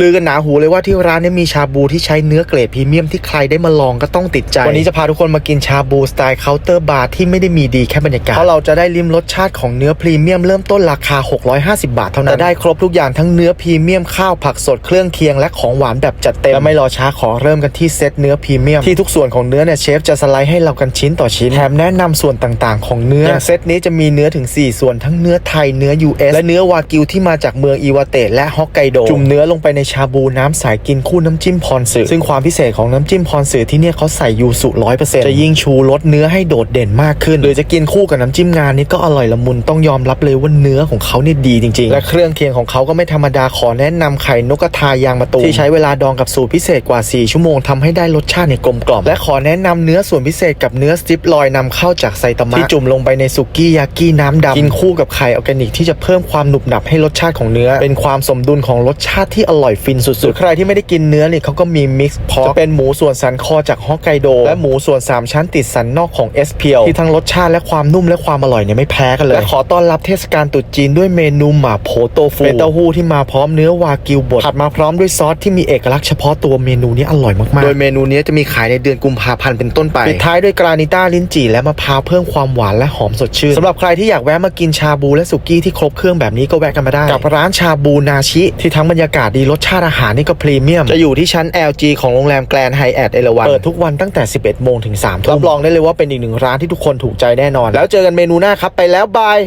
ลือกันหนาหูเลยว่าที่ร้านเนี้มีชาบูที่ใช้เนื้อเกรดพรีเมียมที่ใครได้มาลองก็ต้องติดใจ วันนี้จะพาทุกคนมากินชาบูสไตล์เคาน์เตอร์บาร์ที่ไม่ได้มีดีแค่บรรยากาศเพราะเราจะได้ลิ้มรสชาติของเนื้อพรีเมียมเริ่มต้นราคา 650 บาทเท่านั้นแต่ได้ครบทุกอย่างทั้งเนื้อพรีเมียมข้าวผักสดเครื่องเคียงและของหวานแบบจัดเต็มและไม่รอช้าขอเริ่มกันที่เซตเนื้อพรีเมียมที่ทุกส่วนของเนื้อเนี่ยเชฟจะสไลด์ให้เรากันชิ้นต่อชิ้นแถมแนะนำส่วนต่างๆ ของเนื้ออย่างเซตนี้จะมีเนื้อถึง 4 ส่วนทั้งเนื้อไทยเนื้อ US และเนื้อวากิวที่มาจากเมืองอิวาเตะและฮอกไกโดจุ่มเนื้อลงไปในชาบูน้ำใสกินคู่น้ำจิ้มพรสือซึ่งความพิเศษของน้ำจิ้มพรสือที่เนี่ยเขาใส่ยูสุร้อยเปอร์เซ็นต์จะยิ่งชูรสเนื้อให้โดดเด่นมากขึ้น หรือจะกินคู่กับน้ำจิ้มงานนี้ก็อร่อยละมุนต้องยอมรับเลยว่าเนื้อของเขาเนี่ยดีจริงๆ และเครื่องเคียงของเขาก็ไม่ธรรมดาขอแนะนำไข่นกกระทายางมะตูมที่ใช้เวลาดองกับสูตรพิเศษกว่า 4 ชั่วโมงทำให้ได้รสชาติเนี่ยกลมกล่อมและขอแนะนำเนื้อส่วนพิเศษกับเนื้อสติปลอยนำเข้าจากไซตามะที่จุ่มลงไปในสุกี้ยากิน้ำดำกินคู่กับไข่ออร์แกนิกที่จะเพิ่มความหนุบหนับให้รสชาติของเนื้อ เป็นความสมดุลของรสชาติที่อร่อยฟินสุดๆ ใครที่ไม่ได้กินเนื้อเนี่ยเขาก็มีมิกซ์พอจะเป็นหมูส่วนสันคอจากฮอกไกโดและหมูส่วน 3 ชั้นติดสันนอกของเอสเพียวที่ทั้งรสชาติและความนุ่มและความอร่อยเนี่ยไม่แพ้กันเลย และขอต้อนรับเทศกาลตรุษจีนด้วยเมนูหม่าโผโตฟูเป็นเต้าหู้ที่มาพร้อมเนื้อวากิวบดผัดมาพร้อมด้วยซอสที่มีเอกลักษณ์เฉพาะตัวเมนูนี้อร่อยมากๆ โดยเมนูนี้จะมีขายในเดือนกุมภาพันธ์เป็นต้นไปปิดท้ายด้วยกรานิต้าลิ้นจี่และมะพร้าวเพิ่มความหวานและหอมสดชื่นสำหรับใครที่อยากแวะมากินชาบูและสุกี้ที่ครบเครื่องแบบนี้ก็แวะกันมาได้กับร้านชาบูนาชิที่ทั้งบรรยากาศดีรสชาติอาหารนี่ก็พรีเมียม จะอยู่ที่ชั้น LG ของโรงแรมแกรนด์ไฮแอทเอราวันเปิดทุกวันตั้งแต่ 11 โมงถึง3ทุ่มรับรองได้เลยว่าเป็นอีกหนึ่งร้านที่ทุกคนถูกใจแน่นอน แล้วเจอกันเมนูหน้าครับไปแล้วบาย